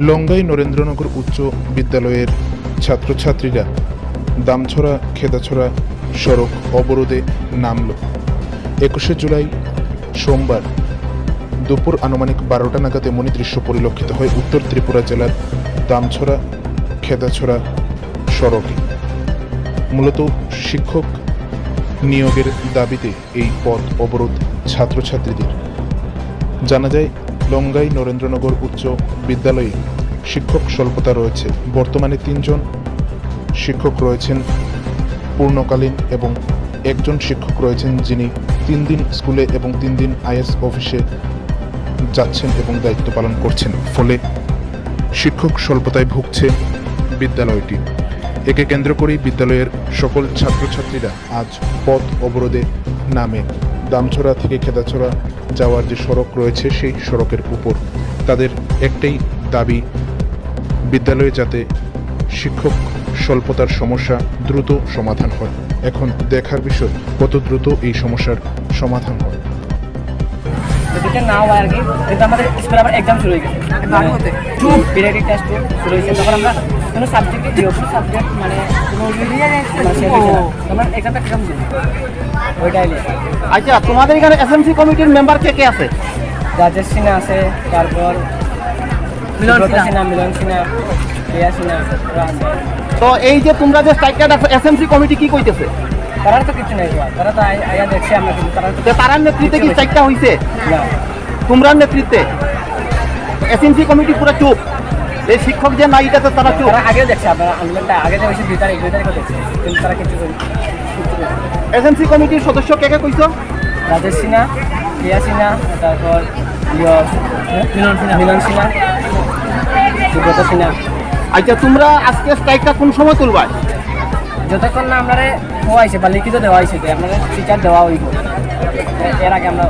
লঙ্গাই নরেন্দ্রনগর উচ্চ বিদ্যালয়ের ছাত্রছাত্রীরা দামছড়া, খেদাছড়া সড়ক অবরোধে নামল। একুশে জুলাই সোমবার দুপুর আনুমানিক বারোটা নাগাদ এমনই দৃশ্য পরিলক্ষিত হয় উত্তর ত্রিপুরা জেলার দামছড়া, খেদাছড়া সড়কে। মূলত শিক্ষক নিয়োগের দাবিতে এই পথ অবরোধ ছাত্রছাত্রীদের। জানা যায় লঙ্গাই নরেন্দ্রনগর উচ্চ বিদ্যালয়ে শিক্ষক স্বল্পতা রয়েছে। বর্তমানে তিনজন শিক্ষক রয়েছেন পূর্ণকালীন এবং একজন শিক্ষক রয়েছেন যিনি তিন দিন স্কুলে এবং তিন দিন আইএস অফিসে যাচ্ছেন এবং দায়িত্ব পালন করছেন। ফলে শিক্ষক স্বল্পতায় ভুগছে বিদ্যালয়টি। একে কেন্দ্র করেই বিদ্যালয়ের সকল ছাত্রছাত্রীরা আজ পথ অবরোধে নামে। দামছড়া থেকে খেদাছড়া যাওয়ার যে সড়ক রয়েছে সেই সড়কের উপর। তাদের একটাই দাবি বিদ্যালয়ে যাতে শিক্ষক স্বল্পতার সমস্যা দ্রুত সমাধান হয়। এখন দেখার বিষয় কত দ্রুত এই সমস্যার সমাধান হয়। যদি না হয় আর কি কিন্তু আমাদের স্কুলে আবার এক্সাম শুরু হয়ে গেছে। পিরিয়ডিক টেস্ট শুরু হয়েছে। তখন আমরা কোনো সাবজেক্টে যে কোনো সাবজেক্ট মানে কোনো আমরা এক্সামটা কীরকম ওইটাই আচ্ছা তোমাদের এখানে এসএমসি কমিটির মেম্বার কে কে আছে? রাজেশ সিনহা আছে তারপর মিলন সিনহা। মিলন সিনহা প্রিয়া সিনহা আছে। তো এই যে তোমরা যে স্ট্রাইক আছে এসএমসি কমিটি কি কইতেছে? তারা তো কিছু নেই। তারা তো আইয়া দেখছে আমরা কিন্তু তারা তারার নেতৃত্বে কি স্ট্রাইকটা হইছে? না। তোমরার নেতৃত্বে? এসএমসি কমিটি পুরো চুপ। এই শিক্ষক যে নাই এটাতে তারা চুপ তারা আগেও দেখছে আপনারা আন্দোলনটা আগে যে হয়েছে দুই তারিখ দুই তারিখও দেখছে কিন্তু তারা কিছু করেনি। কিচ্ছু করেনি। এসএমসি কমিটির সদস্য কে কে কইছো রাজেশ সিনহা প্রিয়া সিনহা তারপর মিলন সিনহা মিলন সিনহা সুব্রত সিনহা আচ্ছা তোমরা আজকে স্ট্রাইকটা কোন সময় তুলবা যতক্ষণ না আমরা হওয়া হয়েছে বা লিখিত দেওয়া হয়েছে আপনারা টিচার দেওয়া হইব এর আগে আমরা